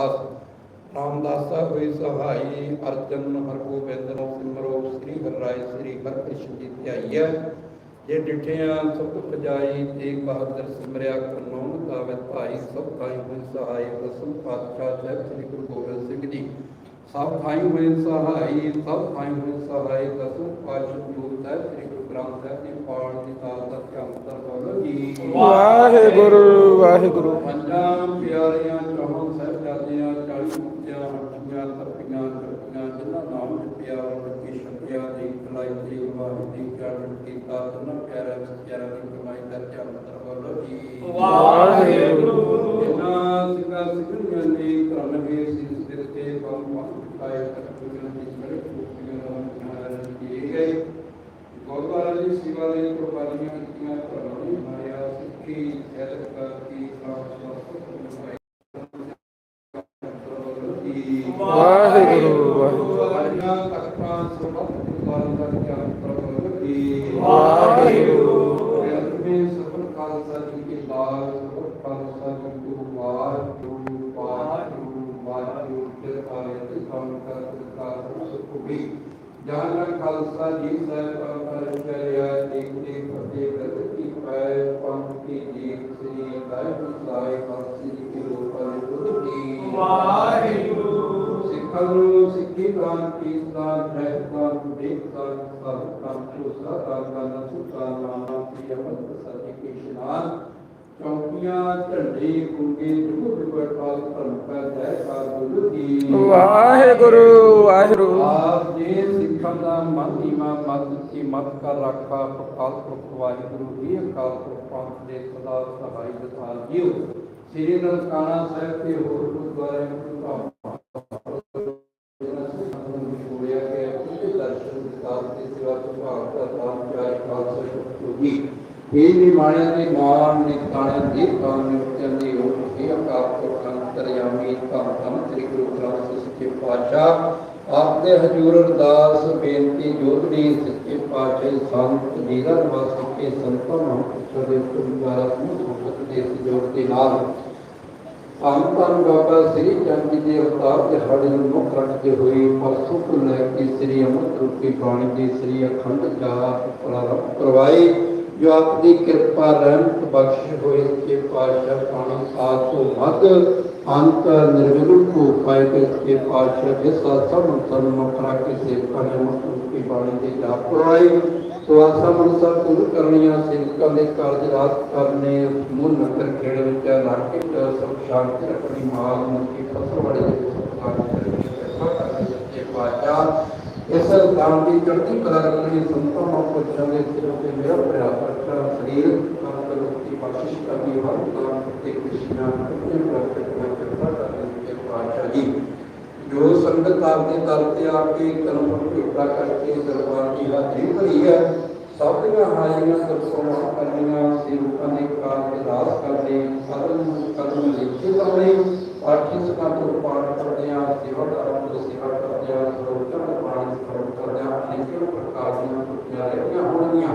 ਦਾਸ ਰਾਮਦਾਸਾ ਹੋਈ ਸਹਾਈ ਅਰਜਨ ਹਰਗੋਬਿੰਦ ਨੂੰ ਸਿਮਰੋ ਸ੍ਰੀ ਹਰਿ ਸ੍ਰੀ ਹਰਿਕ੍ਰਿਸ਼ਨ ਜੀ ਧਿਆਈਐ ਜੇ ਡਿਠਿਆ ਸੁਖ ਪਜਾਈ ਤੇਗ ਬਹਾਦਰ ਸਿਮਰਿਆ ਕਰਨੋਂ ਗਾਵਤ ਭਾਈ ਸਭ ਭਾਈ ਹੋਈ ਸਹਾਈ ਦਸਮ ਪਾਤਸ਼ਾਹ ਸਾਹਿਬ ਸ੍ਰੀ ਗੁਰੂ ਗੋਬਿੰਦ ਸਿੰਘ ਜੀ। ਸਭ ਭਾਈ ਹੋਏ ਸਹਾਈ ਸਭ ਭਾਈ ਹੋਏ ਸਹਾਈ ਦਸਮ ਪਾਤਸ਼ਾਹ ਗੁਰੂ ਸਾਹਿਬ ਸ੍ਰੀ ਗੁਰੂ ਗ੍ਰੰਥ ਸਾਹਿਬ ਜੀ ਪਾਠ ਦੀ ਤਾਲ ਦਾ ਧਿਆਨ ਕਰਵਾਓ ਜੀ। ਵਾਹਿਗੁਰੂ ਵਾਹਿਗੁਰੂ। ਪੰਜਾਂ ਪਿਆਰਿਆਂ ਚੌਹਾਂ ਸਾਹਿਬਜ਼ਾਦਿਆਂ ਚਾਲੀ ਮੁਕਤਿਆਂ ਅੱਠੀਆਂ ਤਪੀਆਂ ਤਪੀਆਂ ਜਿਨ੍ਹਾਂ ਨਾਮ ਜਪਿਆ ਰੱਖੀ ਸ਼ਕਿਆ ਦੀ ਭਲਾਈ ਦੀ ਵਾਹਿ ਦੀ ਚਰਨ ਕੀਤਾ ਉਹਨਾਂ ਪਿਆਰਿਆਂ ਵਿੱਚ ਪਿਆਰਿਆਂ ਦੀ ਕਮਾਈ ਦਾ ਚਰਨ ਤਰਵਲੋ ਜੀ ਵਾਹਿਗੁਰੂ। ਜਿਨ੍ਹਾਂ ਸਿਕਾ ਸਿਕਰੀਆਂ ਨੇ ਕਰਨ ਵੀ ਸਿਰ ਸਿਰ ਤੇ ਬੰਮ ਬੰਮ ਕਾਇ ਤਕਬੀਰਾਂ ਦੀ ਸੜੇ ਕੁੱਤੀਆਂ ਨਾਲ ਕੀਏ ਗਏ ਗੁਰਦੁਆਰਾ ਦੀ ਸੇਵਾ ਲਈ ਕੁਰਬਾਨੀਆਂ ਕੀਤੀਆਂ ਧਰਮਾਂ ਦੀ ਮਾਇਆ ਸਿੱਖੀ ਸਹਿਤ ਕਰਤੀ ਵਾਹਿਗੁਰੂ, ਕਰ ਸੁਖੀ ਜਾਨ ਖਾਲਸਾ ਜੀ ਸਾਹਿਬ ਪਰ ਚਰਿਆ ਦੇਖ ਦੇਖ ਫਤਿਹ ਕਰ ਕੀ ਪੈ ਪੰਥ ਕੀ ਜੀਤ ਸ੍ਰੀ ਵਾਹਿਗੁਰੂ ਸਾਹਿਬ ਖਾਲਸੀ ਜੀ ਕੀ ਰੂਪ ਅਨੁਭੂਤ ਕੀ ਸਿੱਖਾਂ ਨੂੰ ਸਿੱਖੀ ਦਾਨ ਪੀਸ ਦਾਨ ਰਹਿਤ ਦਾਨ ਦੇਖ ਦਾਨ ਸਭ ਕੰਮ ਤੋਂ ਸਾਰਾ ਦਾਨ ਸੁਖਾ ਨਾਮਾ ਚੌਕੀਆਂ ਝੰਡੇ ਕੁੰਗੇ ਜੁਗ ਜੁਗਟਾਲ ਧਰਮ ਕਾ ਜੈ ਕਾਰ ਗੁਰੂ ਕੀ। ਵਾਹਿਗੁਰੂ ਵਾਹਿਗੁਰੂ। ਆਪ ਜੇ ਸਿੱਖਾਂ ਦਾ ਮਨ ਨੀਵਾ ਮਤ ਕੀ ਮਤ ਕਰ ਰੱਖਾ ਅਕਾਲ ਪੁਰਖ ਵਾਹਿਗੁਰੂ ਜੀ ਅਕਾਲ ਪੁਰਖ ਪੰਥ ਦੇ ਸਦਾ ਸਹਾਈ ਦਸਾਲ ਜੀਓ ਸ੍ਰੀ ਨਨਕਾਣਾ ਸਾਹਿਬ ਤੇ ਹੋਰ ਗੁਰਦੁਆਰੇ ਨੂੰ ਛੋੜਿਆ ਗਿਆ ਕਿ ਦਰਸ਼ਨ ਦੇ ਮਾਨ ਨਿਤਾਣਿਆਂ ਦੇ ਕਾਨ ਨਿਵਤਿਆਂ ਦੀ ਉਹ ਇਹ ਅਕਾਲ ਪੁਰਖ ਅੰਤਰਯਾਮੀ ਧੰਨ ਧੰਨ ਸ੍ਰੀ ਗੁਰੂ ਗ੍ਰੰਥ ਸਾਹਿਬ ਸੱਚੇ ਪਾਤਸ਼ਾਹ। ਆਪ ਦੇ ਹਜ਼ੂਰ ਅਰਦਾਸ, ਬੇਨਤੀ ਜੋਦੜੀ ਸੱਚੇ ਪਾਤਸ਼ਾਹ ਸੰਤ, ਲੀਲਾ ਨਿਵਾਸੀ ਕੇ ਸੰਤਾਂ ਮਹਾਂਪੁਰਸ਼ਾਂ ਦੇ ਤੁਮਦਾਰਾ ਨੂੰ ਦੇ ਸਹਿਯੋਗ ਦੇ ਨਾਲ। ਧੰਨ ਬਾਬਾ ਸ੍ਰੀ ਚੰਦ ਜੀ ਦੇ ਅਵਤਾਰ ਦਿਹਾੜੇ ਨੂੰ ਮੁੱਖ ਰੱਖਦੇ ਹੋਏ ਪਰਸੋਂ ਲੈ ਕੇ ਸ੍ਰੀ ਅੰਮ੍ਰਿਤ ਰੂਪੀ ਬਾਣੀ ਦੀ ਸ੍ਰੀ ਅਖੰਡ ਜਾਪ ਪ੍ਰਾਰੰਭ ਕਰਵਾਈ ਜੋ ਆਪ ਦੀ ਕਿਰਪਾ ਰਹਿਮਤ ਬਖਸ਼ ਹੋਏ ਕਿ ਪਾਤਸ਼ਾਹ ਪਾਣੀ ਆਦ ਤੋਂ ਮੱਧ ਅੰਤ ਨਿਰਵਿਘਨ ਕੋ ਪਾਏ ਕੇ ਕਿ ਪਾਤਸ਼ਾਹ ਜਿਸ ਸਭ ਸੰਤਨ ਮੁਖਰਾ ਕੇ ਸੇਵਕਾਂ ਨੇ ਅੰਮ੍ਰਿਤ ਰੂਪੀ ਬਾਣੀ ਦੇ ਜਾਪ ਕਰਵਾਏ ਸੋ ਆਸਾ ਮਨਸਾ ਪੂਰ ਕਰਨੀਆਂ, ਸੇਵਕਾਂ ਦੇ ਕਾਰਜ ਰਾਤ ਕਰਨੇ ਮੂਲ ਨਗਰ ਖੇੜ ਵਿੱਚ ਇਲਾਕੇ ਚ ਸਭ ਸ਼ਾਂਤੀ ਰੱਖਣੀ ਮਾਲ ਮੁਕਤੀ ਫਸਲ ਵਾਲੇ ਦੇ ਸਤਿਕਾਰ ਕਰਨੀ ਕਿਰਪਾ ਕਰਨੀ ਸੱਚੇ ਪਾਤਸ਼ਾਹ ਇਸ ਦਾਨ ਦੀ ਚੜ੍ਹਦੀ ਕਲਾ ਰੱਖਣੀ ਸੰਤਾਂ ਨੂੰ ਪੁੱਛਾਂ ਦੇ ਸਿਰ ਤੇ ਮੇਰਾ ਪਿਆਰਾ ਬੱਚਾ ਸਰੀਰ ਤੰਦਰੁਸਤੀ ਬਖਸ਼ਿਸ਼ ਕਰਨੀ ਹਰ ਦਾਨ ਤੇ ਕ੍ਰਿਸ਼ਨਾ ਆਪਣੇ ਪ੍ਰਗਟ ਕਰਨਾ ਕਿਰਪਾ ਕਰਨੀ ਸੱਚੇ ਪਾਤਸ਼ਾਹ ਜੀ। ਜੋ ਸੰਗਤ ਆਪਦੇ ਦਰ ਤੇ ਆ ਕੇ ਕਰਮ ਭੇਟਾ ਕਰਕੇ ਦਰਬਾਰ ਦੀ ਹਾਜ਼ਰੀ ਭਰੀ ਹੈ ਸਭ ਦੀਆਂ ਹਾਜ਼ਰੀਆਂ, ਦਰਸ਼ਨਾਂ ਕਰਨੀਆਂ ਸੇਵਕਾਂ ਦੇ ਕਾਰਜ ਦਾਸ ਕਰਦੇ ਸਾਧਨ ਨੂੰ ਕਰਮ ਲਿਖੇ ਕਰਨੇ ਪਾਠੀ ਸਕਾਂ ਤੋਂ ਪਾਠ ਕਰਦੇ ਆ, ਸੇਵਾਦਾਰਾਂ ਤੋਂ ਸੇਵਾ ਕਰਦੇ ਆ ਸਰੋਤਾਂ ਦਾ ਪਾਣੀ ਸਰੋਤ ਕਰਦੇ ਆ ਅਨੇਕਾਂ ਪ੍ਰਕਾਰ ਦੀਆਂ ਟੁੱਟੀਆਂ ਰਹਿਣੀਆਂ ਹੋਣਗੀਆਂ।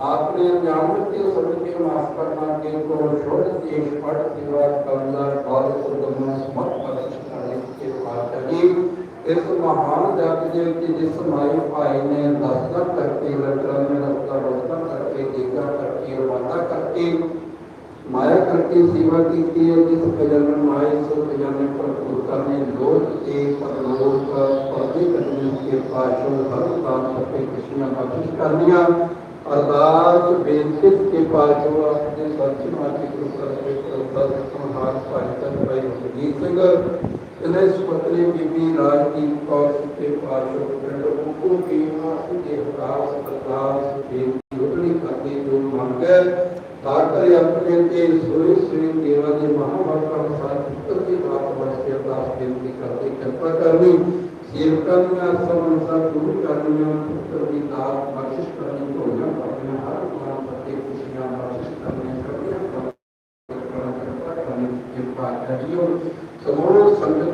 ਆਪਨੇ ਜਾਣ ਕੇ ਸਭ ਕੇ ਮਾਫ ਕਰਨਾ ਕੇ ਕੋ ਛੋੜ ਕੇ ਪੜ ਸੇਵਾ ਕਰਨਾ ਬਾਦ ਸੁਦਮ ਸਮਤ ਬਖਸ਼ ਕਰਨੇ ਕੇ ਪਾਤਸ਼ਾਹ ਜੀ ਇਸ ਮਹਾਨ ਜਪ ਦੇ ਉੱਤੇ ਜਿਸ ਮਾਈ ਭਾਈ ਨੇ ਦਸਤਾ ਕਰਕੇ ਲਟਰਾਂ ਨੇ ਰਸਤਾ ਰਸਤਾ ਕਰਕੇ ਦੇਗਾ ਕਰਕੇ ਰਵਾਨਾ ਕਰਕੇ ਮਾਇਆ ਕਰਕੇ ਸੇਵਾ ਕੀਤੀ ਹੈ ਜਿਸ ਖਜ਼ਾਨਾ ਮਾਇਆ ਸੋ ਖਜ਼ਾਨੇ ਭਰਪੂਰ ਕਰਨੇ ਲੋਕ ਤੇ ਪਰਲੋਕ ਪਰਦੇ ਕਰਨੇ ਕੇ ਪਾਸ਼ੋ ਹਰ ਕਾਮ ਸਕੇ ਕ੍ਰਿਸ਼ਨ ਬਖਸ਼ ਕਰਨੀਆਂ ਅਰਦਾਸ ਬੇਨਤੀ ਕੇ ਪਾਸ਼ੋ ਆਪਣੇ ਸੱਚ ਮਾਤੀ ਗੁਰੂ ਕਰਕੇ ਕਰਦਾ ਸੰਹਾਰ ਭਾਈ ਤਨ ਭਾਈ ਜਗੀਰ ਸਿੰਘ ਇਹਨੇ ਸੁਪਤਨੀ ਬੀਬੀ ਰਾਜਦੀਪ ਕੌਰ ਤੇ ਪਾਸ਼ੋ ਪਿੰਡ ਉਕੋ ਕੀ ਮਾਸੀ ਦੇ ਵਿਕਾਸ ਅਰਦਾਸ ਬੇਨਤੀ ਉਤਲੀ ਕਰਦੇ ਜੋ ਮੰਗੈ ਤਾਕਰ ਆਪਣੇ ਤੇ ਸੋਈ ਸੋਈ ਦੇਵਾ ਦੇ ਮਹਾਭਾਰਤਾਂ ਸਾਹਿਬ ਪੁੱਤਰ ਦੀ ਬਾਤ ਵਾਸਤੇ ਅਰਦਾਸ ਬੇਨਤੀ ਕਰਦੇ ਕਿਰਪਾ ਕਰਨੀ। ਸੇਵਕਾਂ ਦੀਆਂ ਸਮੰਸਾ ਦੂਰ ਕਰਨੀਆਂ ਪੁੱਤਰ ਦੀ ਦਾਤ ਬਖਸ਼ਿਸ਼ ਕਰਨੀ ਧੋਣਾ ਆਪਣਾ ਹਰ ਨਾਮ ਅਤੇ ਖੁਸ਼ੀਆਂ ਬਖਸ਼ਿਸ਼ ਕਰਨੀਆਂ ਕਰਨੀਆਂ ਕਿਰਪਾ ਕਰਨੀ, ਕਿਰਪਾ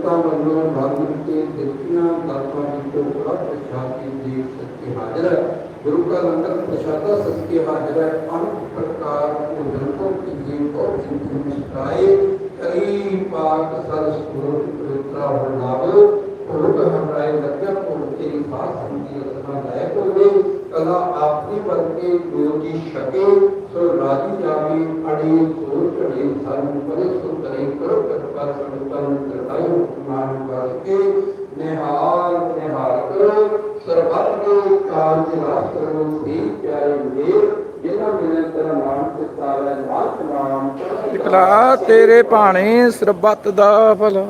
ਸਰਤਾ ਮਨੋਂ ਭਾਗਤ ਤੇ ਦਿੱਤਨਾ ਦਾਤਾ ਜੀ ਤੋਂ ਪ੍ਰਾਪਤ ਸਿੱਖਿਆ ਦੀ ਜੀਵ ਸਕੀ ਹਾਜ਼ਰ ਹੈ ਗੁਰੂ ਕਾ ਲੰਗਰ ਪ੍ਰਸ਼ਾਦਾ ਸਕੀ ਹਾਜ਼ਰ ਹੈ ਅਨੰਤ ਪ੍ਰਕਾਰ ਤੋਂ ਜਨਤੋਂ ਕੀ ਜੀਵ ਤੋਂ ਸਿੱਖਿ ਮਿਲਾਈ ਕਈ ਪਾਕ ਸਰ ਸੁਰਤ ਪ੍ਰਤਰਾ ਹੋਣਾ ਬੋਲ ਉਹ ਤਾਂ ਹਮਾਰੇ ਲੱਗਿਆ ਕੋਈ ਤੇਰੀ ਬਾਤ ਸੁਣਦੀ ਅਸਾਂ ਲੈ ਕੋਈ ਵਰਗੇ ਜੋਤੀ ਛਕੇ ਸੋ ਰਾਜੀ ਜਾਵੀ ਅੜੀ ਸੋ ਝੜੇ ਸਾਨੂੰ ਬੜੇ ਸੋ ਕਰੇ ਕਰੋ ਕਿਰਪਾ ਸੰਤਨ ਕਰਤਾਇਓ ਮਾਨ ਕਰਕੇ। ਨਿਹਾਲ ਨਿਹਾਲ ਕਰੋ, ਸਰਬੱਤ ਦੇ ਕਾਰਜ ਰਾਸ ਕਰੋ ਸੀ ਪਿਆਰੇ ਮੇਰ ਜਿਨ੍ਹਾਂ ਮਿਲੇ ਤੇਰਾ ਨਾਮ ਤੇ ਤਾਰਾ ਨਾਮ ਨਾਮ ਤੇਰੇ ਭਾਣੇ ਸਰਬੱਤ ਦਾ ਭਲਾ।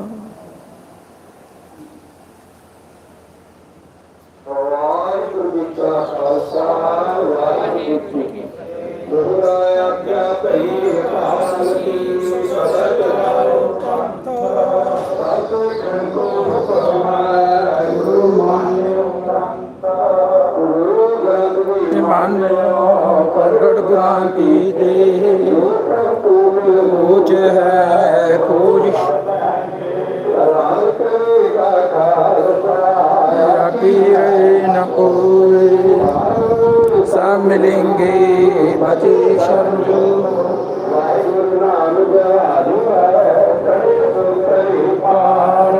ਖੋਜ ਹੈ ਖੋਜ। ਆਕੀ ਨ ਕੋਈ ਸਭ ਮਿਲेंगे ਬਚੇ ਸ਼ਰਨ ਜੋ ਪਾਰ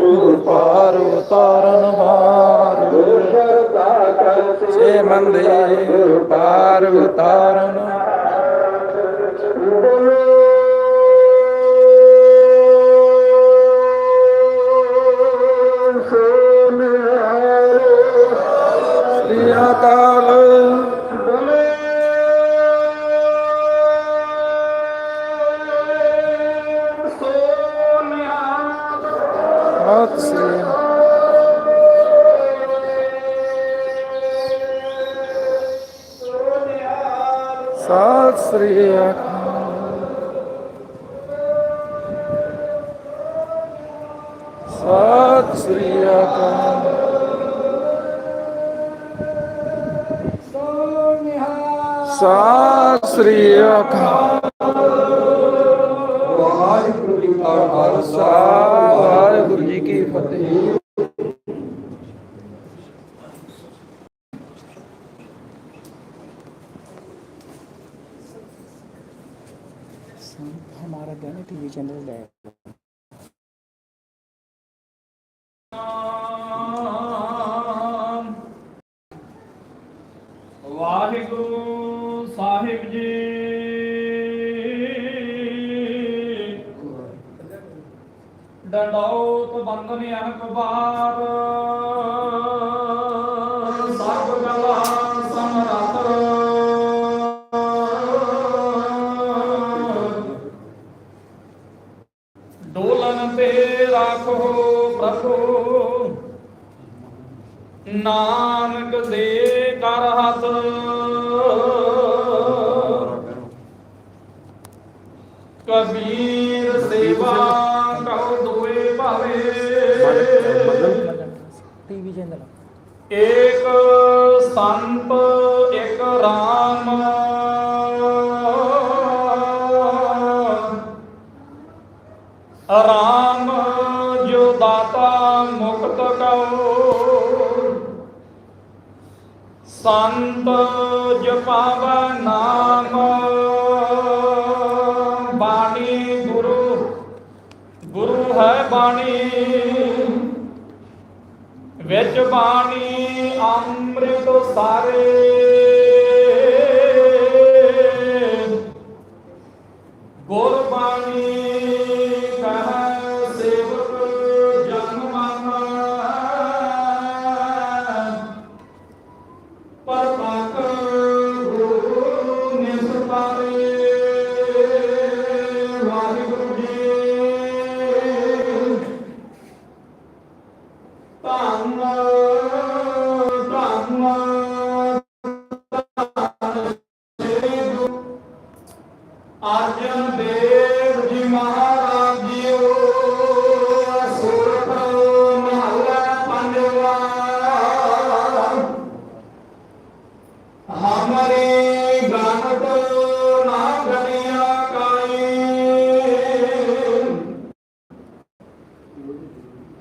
ਗੁਰ ਪਾਰ ਉਤਾਰਨ ਹਾਰ ਸੇ ਮੰਦੇ ਪਾਰ ਉਤਾਰਨ واگرو جی خالص واحر جی کی فتح ہمارا گھنی ٹی وی چینل ਨਾਨਕ ਦੇ ਕਰ ਹੱਥ। ਕਬੀਰ ਸੇਵਾ ਕਉ ਦੋਏ ਭਾਵੇ। ਇੱਕ ਸੰਤ ਇੱਕ ਰਾਮ। ਸੰਤ ਜਪਾਵ ਨਾਮ। ਬਾਣੀ ਗੁਰੂ ਗੁਰੂ ਹੈ ਬਾਣੀ। ਵਿੱਚ ਬਾਣੀ ਅੰਮ੍ਰਿਤ ਸਾਰੇ। ਧੰਨ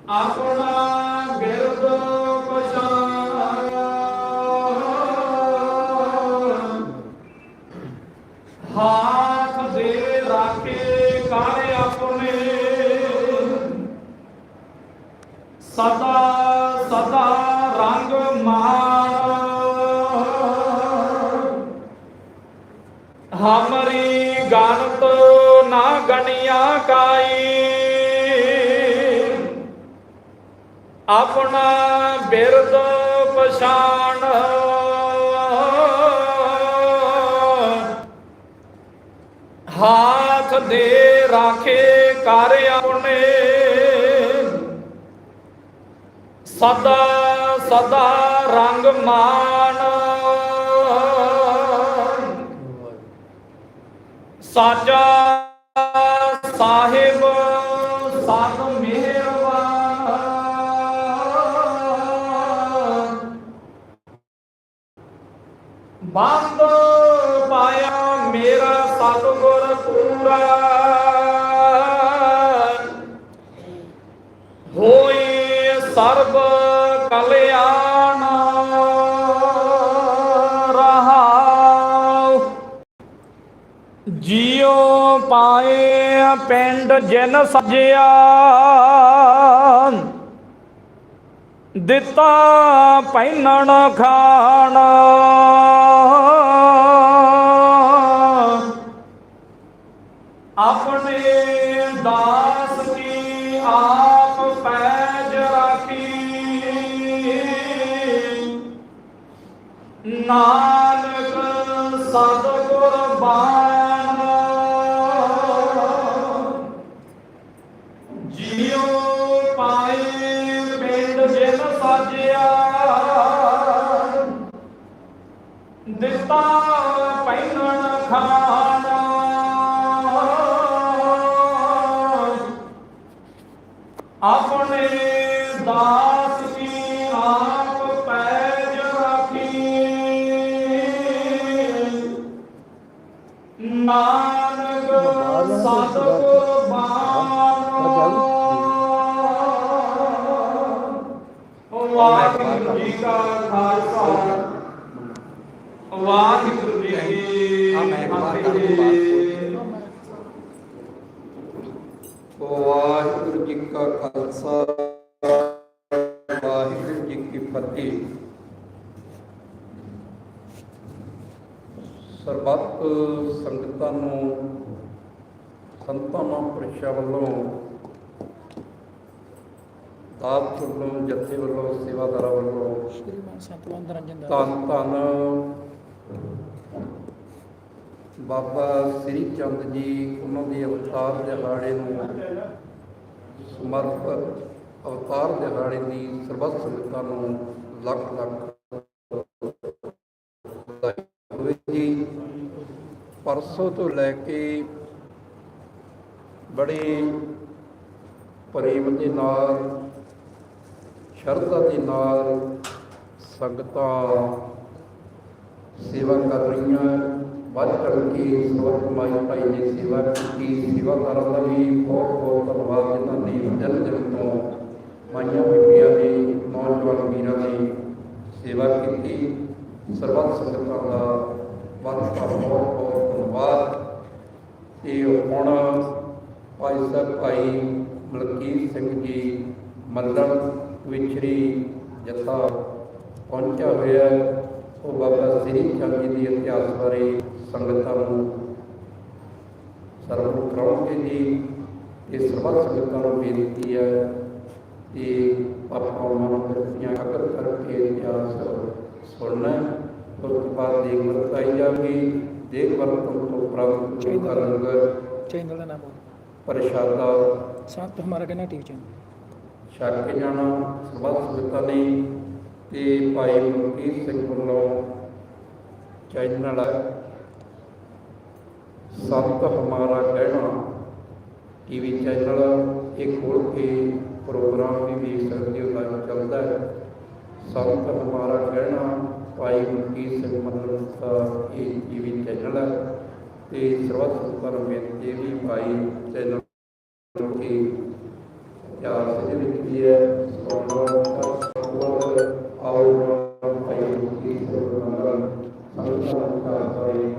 ਆਪਣਾ ਗਿਰਦ ਪਛਾਨ ਹਾਥ ਸਦਾ ਸਦਾ ਰੰਗ ਮਾਨ ਹਮਰੀ ਗਣਤ ਨਾ ਗਣਿਆ ਕਾਈ। ਆਪਣਾ ਬਿਰਦ ਪਛਾਣ। ਹਾਥ ਦੇ ਰਾਖੇ ਕਰ ਆਪਣੇ। ਸਦਾ ਸਦਾ ਰੰਗ ਮਾਨ ਸਾਜਾ ਸਾਹਿਬ ਬੰਦ ਪਾਇਆ ਮੇਰਾ ਸਤਿਗੁਰ ਪੂਰਾ। ਹੋਈ ਸਰਬ ਕਲਿਆਣ ਰਹਾਉ। ਜਿਉ ਪਾਏ ਪਿੰਡ ਜਿਨ ਸਜਿਆ। ਦਿੱਤਾ ਪਹਿਨਣ ਖਾਣ। ਆਪਣੇ ਦਾਸ ਕੀ ਆਪ ਪੈਜ ਰਾਖੀ। ਨਾ ਦਿੱਤਾ ਪਹਿਨਣ ਖਾਣਾ। ਆਪਣੇ ਦਾਸ ਕੀ ਆਪ ਪੈਜ ਰਾਖੀ। ਨਾਨਕ ਸਤਿਗੁਰ ਬਾਣ ਵਾਹਿਗੁਰੂ ਜੀ ਕਾ ਖਾਲਸਾ ਵਾਹਿਗੁਰੂ ਜੀ ਕੀ ਫਤਿਹ ਵਾਹਿਗੁਰੂ ਜੀ ਕਾ ਖਾਲਸਾ ਵਾਹਿਗੁਰੂ ਜੀ ਕੀ ਫਤਿਹ। ਸਰਬੱਤ ਸੰਗਤਾਂ ਨੂੰ ਸੰਤਾਂ ਮਹਾਂਪੁਰਸ਼ਾਂ ਵੱਲੋਂ ਦਾਤ ਵੱਲੋਂ ਜਥੇ ਵੱਲੋਂ ਸੇਵਾਦਾਰਾਂ ਵੱਲੋਂ ਸ਼੍ਰੀਮਾਨ ਸਤਵੰਦ ਰੰਜਨ ਦਾ ਧੰਨ ਧੰਨ ਬਾਬਾ ਸ੍ਰੀ ਚੰਦ ਜੀ, ਉਹਨਾਂ ਦੇ ਅਵਤਾਰ ਦਿਹਾੜੇ ਨੂੰ ਸਮਰਪਿਤ ਅਵਤਾਰ ਦਿਹਾੜੇ ਦੀ ਸਰਬੱਤ ਸੰਗਤਾਂ ਨੂੰ ਲੱਖ ਲੱਖ ਹੋਵੇ ਜੀ, ਪਰਸੋਂ ਤੋਂ ਲੈ ਕੇ ਬੜੇ ਪ੍ਰੇਮ ਦੇ ਨਾਲ, ਸ਼ਰਧਾ ਦੇ ਨਾਲ ਸੰਗਤਾਂ ਸੇਵਾ ਕਰ ਰਹੀਆਂ। ਵੱਧ ਚੜ ਕੇ ਸਵਤ ਮਾਈ ਭਾਈ ਨੇ ਸੇਵਾ ਕੀਤੀ। ਸੇਵਾਦਾਰਾਂ ਦਾ ਵੀ ਬਹੁਤ ਬਹੁਤ ਧੰਨਵਾਦ ਜਿਨ੍ਹਾਂ ਨੇ ਦਿਨ ਦਿਨ ਤੋਂ। ਮਾਈਆਂ ਬੀਬੀਆਂ ਨੇ ਨੌਜਵਾਨ ਵੀਰਾਂ ਨੇ ਸੇਵਾ ਕੀਤੀ। ਸਰਬੱਤ ਸੰਗਤਾਂ ਦਾ ਵੱਧ ਤੋਂ ਬਹੁਤ ਬਹੁਤ ਧੰਨਵਾਦ। ਤੇ ਹੁਣ ਭਾਈ ਸਾਹਿਬ, ਭਾਈ ਮਲਕੀਤ ਸਿੰਘ ਜੀ ਮੰਦਰ ਵਿਚਰੀ ਜੱਥਾ ਪਹੁੰਚਿਆ ਹੋਇਆ ਉਹ ਬਾਬਾ ਸ੍ਰੀ ਚੰਦ ਜੀ ਦੇ ਇਤਿਹਾਸ ਬਾਰੇ ਸੰਗਤਾਂ ਨੂੰ ਸਰਵ ਕਰਾਉਣਗੇ ਜੀ। ਇਹ ਸਰਬੱਤ ਸੰਗਤਾਂ ਨੂੰ ਬੇਨਤੀ ਹੈ ਕਿ ਆਪਾਂ ਮਨ ਵਰਤੀਆਂ ਅਕਰ ਕਰਕੇ ਇਤਿਹਾਸ ਸੁਣਨਾ। ਉਸ ਤੋਂ ਬਾਅਦ ਦੇਖ ਵਰਤਾਈ ਜਾਵੇਗੀ। ਦੇਖ ਵਰਤਨ ਤੋਂ ਪ੍ਰਾਪਤ ਗੁਰੂ ਦਾ ਲੰਗਰ ਚੈਨਲ ਦਾ ਨਾਮ ਪ੍ਰਸ਼ਾਦਾ। ਸੰਤ ਹਮਾਰਾ ਕਹਿੰਦਾ ਟੀਵੀ ਚੈਨਲ ਛੱਡ ਕੇ ਜਾਣਾ। ਸਰਬੱਤ ਸੰਗਤਾਂ ਨੇ ਤੇ ਭਾਈ ਮਲਕੀਤ ਸਿੰਘ ਵੱਲੋਂ ਚੈਨਲ ਸੰਤ ਹਮਾਰਾ ਕਹਿਣਾ, ਟੀਵੀ ਚੈਨਲ, ਇਹ ਖੋਲ ਕੇ ਪ੍ਰੋਗਰਾਮ ਵੀ ਵੇਖ ਸਕਦੇ ਹੋ, ਲਾਈਵ ਚੱਲਦਾ ਹੈ। ਸੰਤ ਹਮਾਰਾ ਕਹਿਣਾ, ਭਾਈ ਮਲਕੀਤ ਸਿੰਘ ਮੱਲਣ ਦਾ ਇਹ ਟੀਵੀ ਚੈਨਲ ਹੈ। ਤੇ ਸਰਬੱਤ ਸੰਗਤਾਂ ਨੂੰ ਬੇਨਤੀ ਵੀ ਭਾਈ ਚੈਨਲ ਕਿ ਇਤਿਹਾਸ ਦੇ ਵਿੱਚ ਵੀ ਹੈ। ਸੋਮਵਾਰ ਆਉ ਭਾਈ ਜੀ ਸਰਬੱਤ ਸੰਗਤਾਂ ਨੂੰ